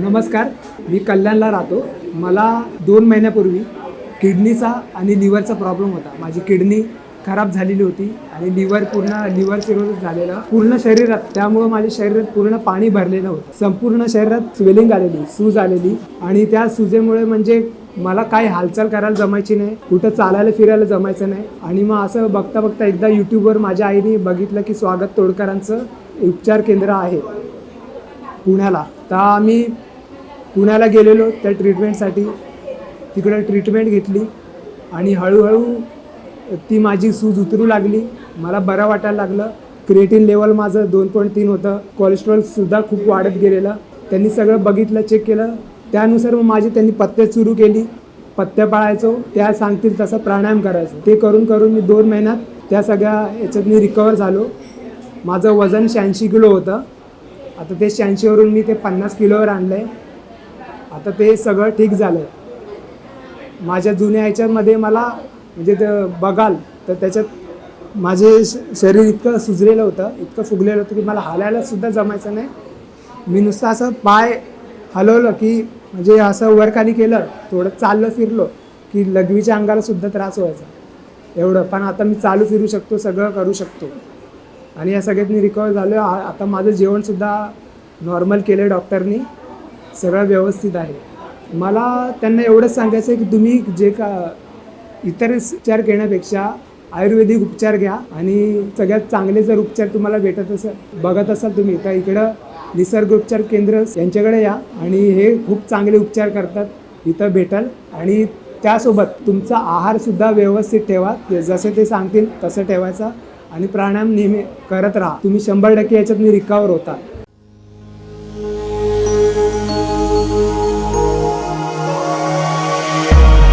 नमस्कार मी कल्याणला राहतो. मला दोन महिन्यापूर्वी किडनीचा आणि लिव्हरचा प्रॉब्लेम होता. माझी किडनी खराब झालेली होती आणि लिव्हर पूर्ण लिव्हर सिरोसिस झालेलं. पूर्ण शरीरात त्यामुळं माझ्या शरीरात पूर्ण पाणी भरलेलं होतं. संपूर्ण शरीरात स्वेलिंग आलेली सूज आलेली. आणि त्या सुजेमुळे म्हणजे मला काय हालचाल करायला जमायची नाही कुठं चालायला फिरायला जमायचं नाही. आणि मग असं बघता बघता एकदा यूट्यूबवर माझ्या आईने बघितलं की स्वागत तोडकरांचं उपचार केंद्र आहे पुण्याला. तर आम्ही पुण्याला गेलेलो त्या ट्रीटमेंटसाठी तिकडं ट्रीटमेंट घेतली आणि हळूहळू ती माझी सूज उतरू लागली. मला बरं वाटायला लागलं. क्रिएटिन लेवल माझं दोन पॉईंट तीन होतं. कोलेस्ट्रॉलसुद्धा खूप वाढत गेलेलं. त्यांनी सगळं बघितलं चेक केलं. त्यानुसार मग माझी त्यांनी पत्ते सुरू केली. पत्त्या पाळायचो. त्या सांगतील तसं प्राणायाम करायचो. ते करून करून मी दोन महिन्यात त्या सगळ्या याच्यात मी रिकवर झालो. माझं वजन शहाऐंशी किलो होतं. आता ते शहाऐंशीवरून मी ते पन्नास किलोवर आणलं आहे आता ते सगळं ठीक झालं आहे माझ्या जुन्या ह्याच्यामध्ये मला म्हणजे ते बघाल तर त्याच्यात माझे श- शरीर इतकं सुजलेलं होतं इतकं फुगलेलं होतं की मला हालायलासुद्धा जमायचं नाही. मी नुसतं असं पाय हलवलं की म्हणजे असं वरखाली केलं थोडं चाललं फिरलो की लघवीच्या अंगाला सुद्धा त्रास व्हायचा. एवढं. पण आता मी चालू फिरू शकतो सगळं करू शकतो. आणि या सगळ्यात मी रिकवर झालो आता माझं जेवणसुद्धा नॉर्मल केलं आहे डॉक्टरनी सगळं व्यवस्थित आहे. मला त्यांना एवढंच सांगायचं आहे की तुम्ही जे का इतर उपचार घेण्यापेक्षा आयुर्वेदिक उपचार घ्या आणि सगळ्यात चांगले जर उपचार तुम्हाला भेटत असेल बघत असाल तुम्ही तर इकडं निसर्ग उपचार केंद्र यांच्याकडे या आणि हे खूप चांगले उपचार करतात इथं भेटल आणि त्यासोबत तुमचा आहारसुद्धा व्यवस्थित ठेवा जसे ते सांगतील तसं ठेवायचा आणि प्राणायाम नेहमी करत राहा. तुम्ही शंभर टक्के याच्यात रिकवर रिकावर होता.